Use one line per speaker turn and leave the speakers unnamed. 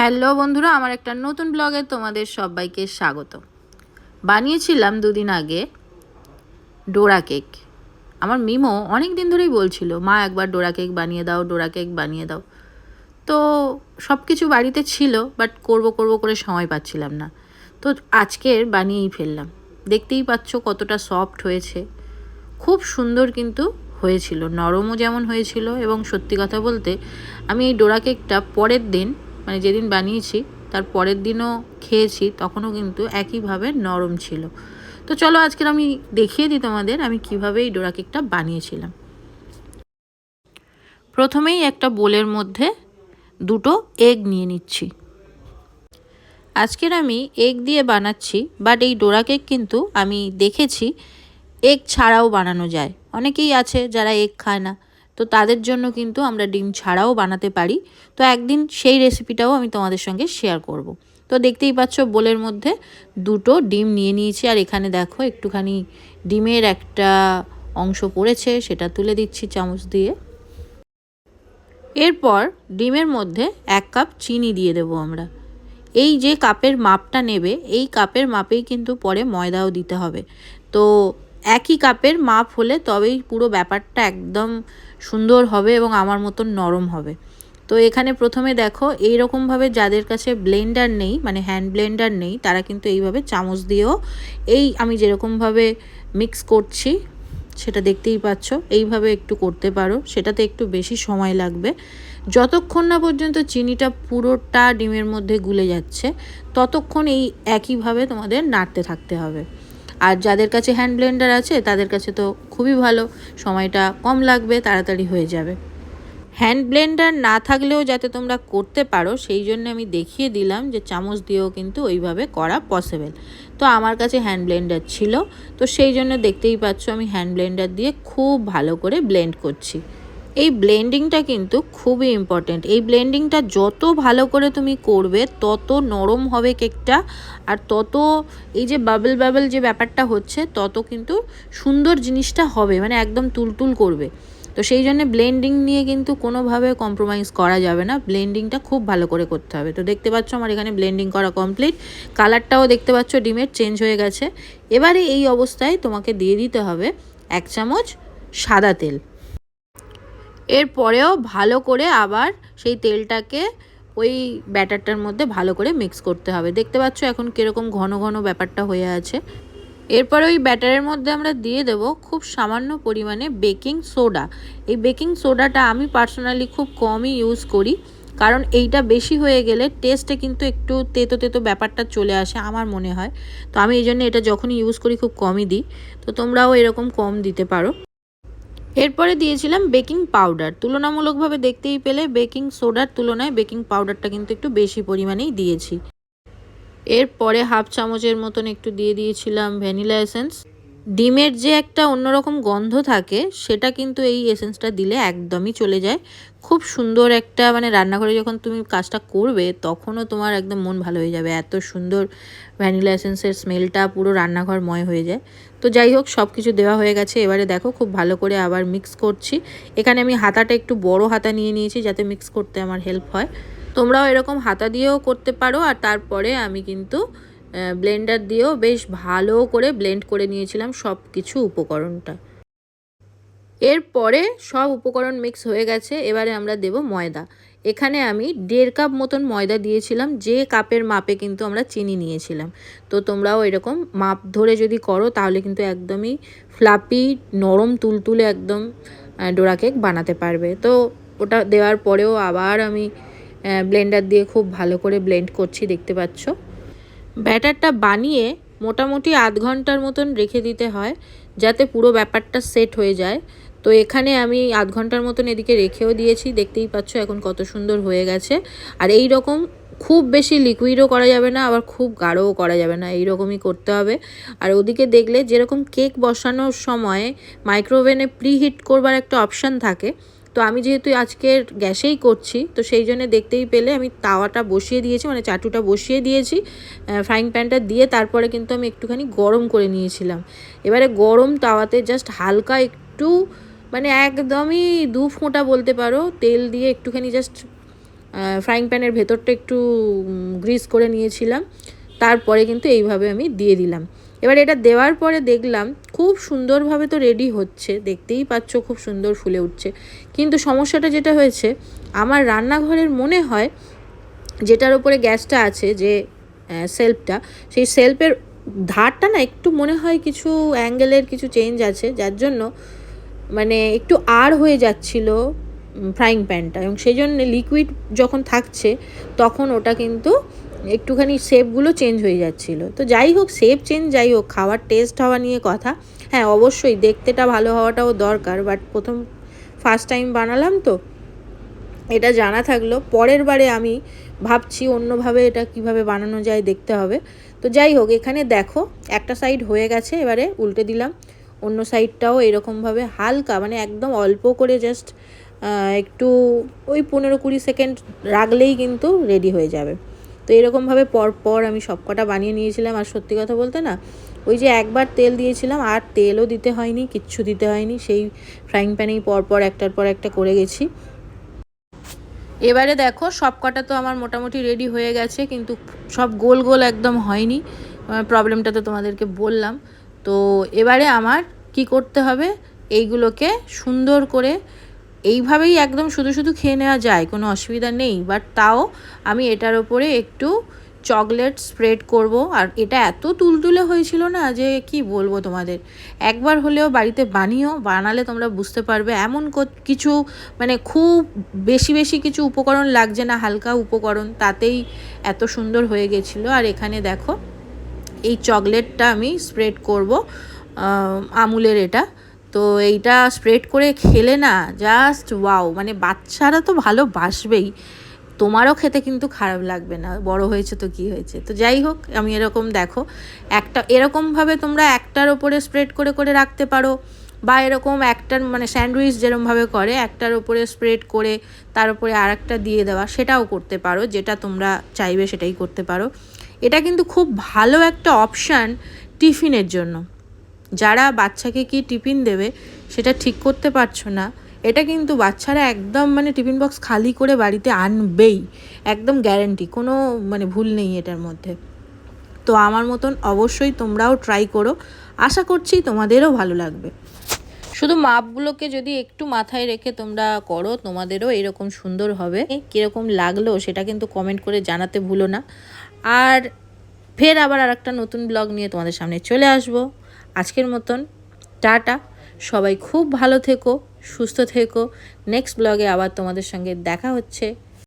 Hello বন্ধুরা, আমার একটা নতুন ব্লগে তোমাদের সবাইকে স্বাগত। বানিয়েছিলাম দুদিন আগে ডোরা কেক। আমার মিমো অনেক দিন ধরেই বলছিল, মা, একবার ডোরা কেক বানিয়ে দাও, ডোরা কেক বানিয়ে দাও। তো সব কিছু বাড়িতে ছিল, বাট করব করব করে সময় পাচ্ছিলাম না। তো আজকের বানিয়েই ফেললাম। দেখতেই পাচ্ছ কতটা সফট হয়েছে। খুব সুন্দর কিন্তু হয়েছিল, নরমও যেমন হয়েছিল এবং সত্যি কথা বলতে, আমি এই ডোরা কেকটা পরের দিন মানে যেদিন বানিয়েছি, তার পরের দিনও খেয়েছি, তখনও কিন্তু একইভাবে নরম ছিল। তো চলো আজকের আমি দেখিয়ে দিই তোমাদের আমি কীভাবে এই ডোরা কেকটা বানিয়েছিলাম। প্রথমেই একটা বোলের মধ্যে দুটো এগ নিয়ে নিচ্ছি। আজকের আমি এগ দিয়ে বানাচ্ছি বাট এই ডোরা কেক কিন্তু আমি দেখেছি এগ ছাড়াও বানানো যায়। অনেকেই আছে যারা এগ খায় না। তো তাদের জন্য কিন্তু আমরা ডিম ছাড়াও বানাতে পারি। তো একদিন সেই রেসিপিটাও আমি তোমাদের সঙ্গে শেয়ার করব। তো দেখতেই পাচ্ছ বোলের মধ্যে দুটো ডিম নিয়ে নিয়েছি আর এখানে দেখো একটুখানি ডিমের একটা অংশ পড়েছে, সেটা তুলে দিচ্ছি চামচ দিয়ে। এরপর ডিমের মধ্যে এক কাপ চিনি দিয়ে দেবো আমরা। এই যে কাপের মাপটা নেবে, এই কাপের মাপেই কিন্তু পরে ময়দাও দিতে হবে। তো একই কাপের মাপ হলে তবেই পুরো ব্যাপারটা একদম সুন্দর হবে এবং আমার মতন নরম হবে। তো এখানে প্রথমে দেখো এই রকমভাবে যাদের কাছে ব্লেন্ডার নেই মানে হ্যান্ড ব্লেন্ডার নেই, তারা কিন্তু এইভাবে চামচ দিয়েও এই আমি যেরকমভাবে মিক্স করছি, সেটা দেখতেই পাচ্ছ, এইভাবে একটু করতে পারো, সেটাতে একটু বেশি সময় লাগবে। যতক্ষণ না পর্যন্ত চিনিটা পুরোটা ডিমের মধ্যে গুলে যাচ্ছে, ততক্ষণ এই একইভাবে তোমাদের নাড়তে থাকতে হবে। আর যাদের কাছে হ্যান্ড ব্লেন্ডার আছে, তাদের কাছে তো খুবই ভালো। সময়টা কম লাগবে, তাড়াতাড়ি হয়ে যাবে। হ্যান্ড ব্লেন্ডার না থাকলেও যাতে তোমরা করতে পারো, সেই জন্য আমি দেখিয়ে দিলাম যে চামচ দিয়েও কিন্তু ওইভাবে করা পসিবল তো আমার কাছে হ্যান্ড ব্লেন্ডার ছিল, তো সেই জন্য দেখতেই পাচ্ছ আমি হ্যান্ড ব্লেন্ডার দিয়ে খুব ভালো করে ব্লেন্ড করছি। এই ব্লেন্ডিংটা কিন্তু খুবই ইম্পর্টেন্ট এই ব্লেন্ডিংটা যত ভালো করে তুমি করবে, তত নরম হবে কেকটা আর তত এই যে বাবল বাবল যে ব্যাপারটা হচ্ছে, তত কিন্তু সুন্দর জিনিসটা হবে মানে একদম তুলতুল করবে। তো সেই জন্য ব্লেন্ডিং নিয়ে কিন্তু কোনোভাবে কম্প্রোমাইজ করা যাবে না। ব্লেন্ডিংটা খুব ভালো করে করতে হবে। তো দেখতে পাচ্ছ আমার এখানে ব্লেন্ডিং করা কমপ্লিট কালারটাও দেখতে পাচ্ছ ডিমের চেঞ্জ হয়ে গেছে। এবারে এই অবস্থায় তোমাকে দিয়ে দিতে হবে এক চামচ সাদা তেল। এরপরেও ভালো করে আবার সেই তেলটাকে ওই ব্যাটারটার মধ্যে ভালো করে মিক্স করতে হবে। দেখতে পাচ্ছ এখন কীরকম ঘন ঘন ব্যাপারটা হয়ে আছে। এরপরে ওই ব্যাটারের মধ্যে আমরা দিয়ে দেব খুব সামান্য পরিমাণে বেকিং সোডা। এই বেকিং সোডাটা আমি পার্সোনালি খুব কমই ইউজ করি, কারণ এইটা বেশি হয়ে গেলে টেস্টে কিন্তু একটু তেতো তেতো ব্যাপারটা চলে আসে আমার মনে হয়। তো আমি এই জন্য এটা যখনই ইউজ করি খুব কমই দিই। তো তোমরাও এরকম কম দিতে পারো। এরপরে দিয়েছিলাম বেকিং পাউডার। তুলনামূলকভাবে দেখতেই পেলে বেকিং সোডার তুলনায় বেকিং পাউডারটা কিন্তু একটু বেশি পরিমাণেই দিয়েছি। এরপরে হাফ চামচের মতন একটু দিয়ে দিয়েছিলাম ভ্যানিলা এসেন্স। ডিমের যে একটা অন্যরকম গন্ধ থাকে, সেটা কিন্তু এই এসেন্সটা দিলে একদমই চলে যায়। খুব সুন্দর একটা মানে রান্নাঘরে যখন তুমি কাজটা করবে, তখনও তোমার একদম মন ভালো হয়ে যাবে। এত সুন্দর ভ্যানিলা এসেন্সের স্মেলটা পুরো রান্নাঘর ময় হয়ে যায়। তো যাই হোক সব কিছু দেওয়া হয়ে গেছে। এবারে দেখো, খুব ভালো করে আবার মিক্স করছি। এখানে আমি হাতাটা একটু বড় হাতা নিয়ে নিয়েছি যাতে মিক্স করতে আমার হেল্প হয়। তোমরাও এরকম হাতা দিয়েও করতে পারো। আর তারপরে আমি কিন্তু ব্লেন্ডার দিয়েও বেশ ভালো করে ব্লেন্ড করে নিয়েছিলাম সব কিছু উপকরণটা। এরপরে সব উপকরণ মিক্স হয়ে গেছে, এবারে আমরা দেব ময়দা। এখানে আমি দেড় কাপ মতন ময়দা দিয়েছিলাম, যে কাপের মাপে কিন্তু আমরা চিনি নিয়েছিলাম। তো তোমরাও এরকম মাপ ধরে যদি করো, তাহলে কিন্তু একদমই ফ্লাপি নরম, তুলতুলে একদম ডোরা কেক বানাতে পারবে। তো ওটা দেওয়ার পরেও আবার আমি ব্লেন্ডার দিয়ে খুব ভালো করে ব্লেন্ড করছি, দেখতে পাচ্ছ? ব্যাটারটা বানিয়ে মোটামুটি আধ ঘণ্টার মতন রেখে দিতে হয়, যাতে পুরো ব্যাপারটা সেট হয়ে যায়। তো এখানে আমি আধ ঘণ্টার মতন এদিকে রেখেও দিয়েছি, দেখতেই পাচ্ছ এখন কত সুন্দর হয়ে গেছে। আর এই রকম খুব বেশি লিকুইডও করা যাবে না, আবার খুব গাঢ়ও করা যাবে না, এই রকমই করতে হবে। আর ওদিকে দেখলে যেরকম কেক বসানোর সময় মাইক্রোওভেনে প্রিহিট করবার একটা অপশান থাকে তো আমি যেহেতু আজকের গ্যাসেই করছি, তো সেই জন্য দেখতেই পেলে আমি তাওয়াটা বসিয়ে দিয়েছি মানে চাটুটা বসিয়ে দিয়েছি ফ্রাইং প্যানটা দিয়ে তারপরে কিন্তু আমি একটুখানি গরম করে নিয়েছিলাম। এবারে গরম তাওয়াতে জাস্ট হালকা একটু মানে একদমই দু ফোঁটা বলতে পারো, তেল দিয়ে একটুখানি জাস্ট ফ্রাইং প্যানের ভেতরটা একটু গ্রিস করে নিয়েছিলাম, তারপরে কিন্তু এইভাবে আমি দিয়ে দিলাম। এবার এটা দেওয়ার পরে দেখলাম খুব সুন্দরভাবে তো রেডি হচ্ছে, দেখতেই পাচ্ছ খুব সুন্দর ফুলে উঠছে। কিন্তু সমস্যাটা যেটা হয়েছে, আমার রান্নাঘরের মনে হয় যেটার ওপরে গ্যাসটা আছে, যে সেলফটা, সেই সেলফের ধারটা না একটু মনে হয় কিছু অ্যাঙ্গেলের কিছু চেঞ্জ আছে, যার জন্য মানে একটু আর হয়ে যাচ্ছিল ফ্রাইং প্যানটা এবং সেই জন্য লিকুইড যখন থাকছে, তখন ওটা কিন্তু একটুখানি শেপগুলো চেঞ্জ হয়ে যাচ্ছিল। তো যাই হোক শেপ চেঞ্জ যাই হোক, খাওয়ার টেস্ট হওয়া নিয়ে কথা। হ্যাঁ অবশ্যই দেখতেটা ভালো হওয়াটাও দরকার বাট প্রথম ফার্স্ট টাইম বানালাম তো, এটা জানা থাকল। পরের বারে আমি ভাবছি অন্যভাবে এটা কীভাবে বানানো যায় দেখতে হবে। তো যাই হোক, এখানে দেখো, একটা সাইড হয়ে গেছে, এবারে উল্টে দিলাম। অন্য সাইডটাও এরকমভাবে হালকা মানে একদম অল্প করে জাস্ট একটু ওই পনেরো কুড়ি সেকেন্ড রাখলেই কিন্তু রেডি হয়ে যাবে। তো এরকমভাবে পর পর আমি সবকটা বানিয়ে নিয়েছিলাম। আর সত্যি কথা বলতে না, ওই যে একবার তেল দিয়েছিলাম, আর তেলও দিতে হয়নি, কিচ্ছু দিতে হয়নি। সেই ফ্রাইং প্যানেই পরপর একটার পর একটা করে গেছি। এবারে দেখো সব কটা তো আমার মোটামুটি রেডি হয়ে গেছে, কিন্তু সব গোল গোল একদম হয়নি। প্রবলেমটা তো তোমাদেরকে বললাম। তো এবারে আমার কি করতে হবে? এইগুলোকে সুন্দর করে এইভাবেই একদম শুধু শুধু খেয়ে নেওয়া যায়, কোনো অসুবিধা নেই। বাট তাও আমি এটার ওপরে একটু চকলেট স্প্রেড করব। আর এটা এত তুলতুলে হয়েছিল না যে কি বলব তোমাদের? একবার হলেও বাড়িতে বানিও, বানালে তোমরা বুঝতে পারবে। এমন কিছু মানে খুব বেশি বেশি কিছু উপকরণ লাগছে না, হালকা উপকরণ। তাতেই এত সুন্দর হয়ে গেছিল। আর এখানে দেখো, এই চকলেটটা আমি স্প্রেড করব আমুলের এটা। তো এইটা স্প্রেড করে খেলে না জাস্ট ওয়াও মানে বাচ্চারা তো ভালোবাসবেই তোমারও খেতে কিন্তু খারাপ লাগবে না, বড় হয়েছে তো কি হয়েছে? তো যাই হোক, আমি এরকম দেখো, একটা, এরকমভাবে তোমরা একটার ওপরে স্প্রেড করে করে রাখতে পারো, বা এরকম একটার মানে স্যান্ডউইচ যেরমভাবে করে, একটার ওপরে স্প্রেড করে, তার উপরে আর একটা দিয়ে দেওয়া, সেটাও করতে পারো, যেটা তোমরা চাইবে সেটাই করতে পারো। এটা কিন্তু খুব ভালো একটা অপশান টিফিনের জন্য। যারা বাচ্চাকে কি টিফিন দেবে সেটা ঠিক করতে পারছ না, এটা কিন্তু বাচ্চারা একদম মানে টিফিন বক্স খালি করে বাড়িতে আনবেই, একদম গ্যারেন্টি কোনো মানে ভুল নেই এটার মধ্যে। তো আমার মতন অবশ্যই তোমরাও ট্রাই করো, আশা করছি তোমাদেরও ভালো লাগবে। শুধু মাপগুলোকে যদি একটু মাথায় রেখে তোমরা করো, তোমাদেরও এরকম সুন্দর হবে। কীরকম লাগল সেটা কিন্তু কমেন্ট করে জানাতে ভুলো না। আর ফের আবার আর একটা নতুন ব্লগ নিয়ে তোমাদের সামনে চলে আসব। আজকের মতন, টাটা। সবাই খুব ভালো থেকো, সুস্থ থেকো। নেক্সট ব্লগে আবার তোমাদের সঙ্গে দেখা হচ্ছে।